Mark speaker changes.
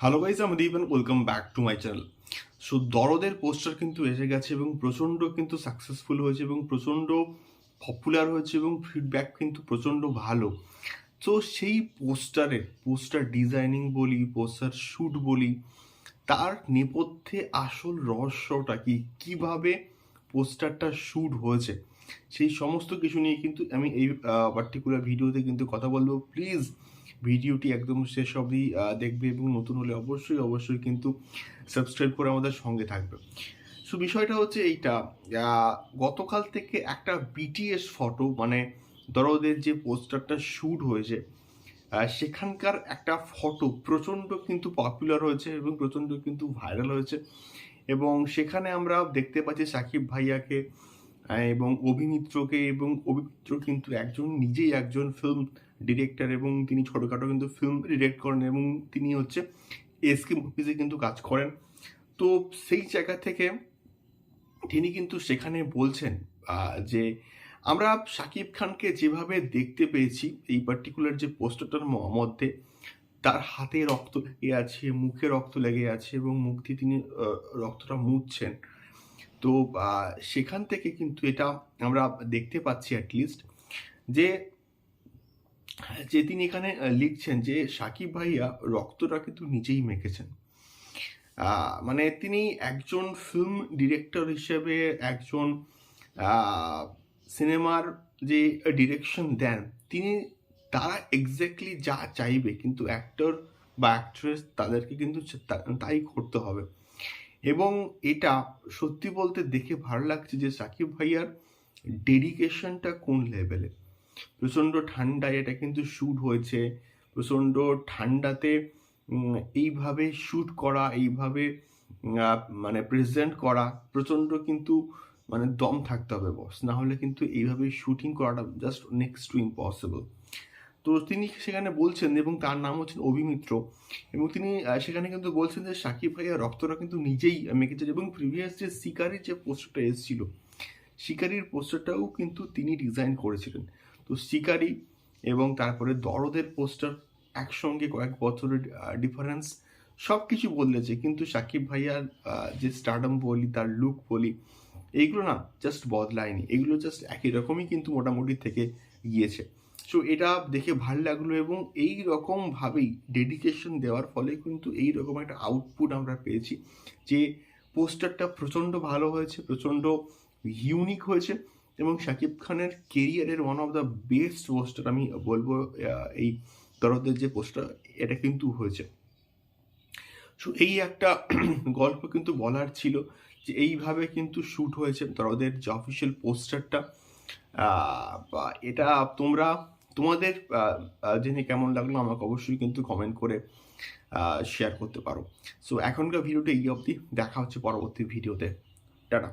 Speaker 1: Hello guys আমি Deep welcome back to my channel so দরদের poster কিন্তু এসে গেছে এবং প্রচণ্ড কিন্তু সাকসেসফুল হয়েছে এবং প্রচণ্ড পপুলার হয়েছে এবং ফিডব্যাক কিন্তু প্রচণ্ড ভালো। তো সেই পোস্টারে পোস্টার ডিজাইনিং বলি পোস্টার শ্যুট বলি, তার নেপথ্যে আসল রহস্যটা কি? কীভাবে পোস্টারটা শ্যুট হয়েছে? সেই সমস্ত কিছু নিয়ে কিন্তু আমি এই পার্টিকুলার ভিডিওতে কিন্তু কথা বলব। প্লিজ ভিডিওটি একদম শেষ অবধি দেখবে এবং নতুন হলে অবশ্যই অবশ্যই কিন্তু সাবস্ক্রাইব করে আমাদের সঙ্গে থাকবে। সো বিষয়টা হচ্ছে এইটা গতকাল থেকে একটা বিটিএস ফটো মানে দরদের যে পোস্টারটা শ্যুট হয়েছে সেখানকার একটা ফটো প্রচণ্ড কিন্তু পপুলার হয়েছে এবং প্রচণ্ড কিন্তু ভাইরাল হয়েছে। এবং সেখানে আমরা দেখতে পাচ্ছি সাকিব ভাইয়াকে এবং অভিমিত্রকে এবং অভিমিত্র কিন্তু একজন, নিজেই একজন ফিল্ম ডিরেক্টর এবং তিনি ছোটোখাটো কিন্তু ফিল্ম ডিরেক্ট করেন এবং তিনি হচ্ছে এসকে মুভিজে কিন্তু কাজ করেন। তো সেই জায়গা থেকে তিনি কিন্তু সেখানে বলছেন যে আমরা শাকিব খানকে যেভাবে দেখতে পেয়েছি, এই পার্টিকুলার যে পোস্টারটার মধ্যে, তার হাতে রক্ত লেগে আছে, মুখে রক্ত লেগে আছে এবং মুখ দিয়ে তিনি রক্তটা মুছছেন। তো সেখান থেকে কিন্তু এটা আমরা দেখতে পাচ্ছি অ্যাটলিস্ট যে যে তিনি এখানে লিখছেন যে, সাকিব ভাইয়া রক্তটা কিন্তু নিজেই মেখেছেন। মানে তিনি একজন ফিল্ম ডিরেক্টর হিসেবে একজন সিনেমার যে ডিরেকশন দেন, তিনি তারা এক্স্যাক্টলি যা চাইবে, কিন্তু অ্যাক্টর বা অ্যাক্ট্রেস তাদেরকে কিন্তু তাই করতে হবে। এবং এটা সত্যি বলতে দেখে ভালো লাগছে যে সাকিব ভাইয়ার ডেডিকেশনটা কোন লেভেলে প্রচণ্ড ঠান্ডায় এটা কিন্তু শ্যুট হয়েছে, প্রচণ্ড ঠান্ডাতে এইভাবে শ্যুট করা, এইভাবে মানে প্রেজেন্ট করা, প্রচণ্ড কিন্তু মানে দম থাকতে হবে বস না হলে কিন্তু এইভাবে শ্যুটিং করাটা জাস্ট নেক্সট টু ইম্পসিবল তো তিনি সেখানে বলছেন এবং তার নাম হচ্ছেন অভিমিত্র এবং তিনি সেখানে কিন্তু বলছেন যে সাকিব ভাইয়া রক্তটা কিন্তু নিজেই মেখেছেন এবং প্রিভিয়াস যে শিকারির যে পোস্টারটা এসেছিল, শিকারির পোস্টারটাও কিন্তু তিনি ডিজাইন করেছিলেন। তো শিকারি এবং তারপরে দরদের পোস্টার একসঙ্গে কয়েক বছরের ডিফারেন্স সব কিছু বদলেছে। কিন্তু সাকিব ভাইয়ার যে স্টার্ডম বলি, তার লুক বলি এইগুলো না জাস্ট বদলায়নি। এগুলো জাস্ট একই রকমই কিন্তু মোটামুটি থেকে গিয়েছে। সো এটা দেখে ভালো লাগল এবং এই রকমভাবেই ডেডিকেশন দেওয়ার ফলে কিন্তু এই রকম একটা আউটপুট আমরা পেয়েছি যে পোস্টারটা প্রচণ্ড ভালো হয়েছে, প্রচণ্ড ইউনিক হয়েছে এবং শাকিব খানের কেরিয়ারের one of the best poster আমি বলব এই দরদের যে পোস্টার এটা কিন্তু হয়েছে। সো এই একটা গল্প কিন্তু বলার ছিল যে এইভাবে কিন্তু শ্যুট হয়েছে ওদের যে অফিসিয়াল পোস্টারটা বা এটা তোমরা, তোমাদের জেনে কেমন লাগল আমাকে অবশ্যই কিন্তু কমেন্ট করে শেয়ার করতে পারো। সো এখনকার ভিডিওটা এই অবধি। দেখা হচ্ছে পরবর্তী ভিডিওতে। টাটা।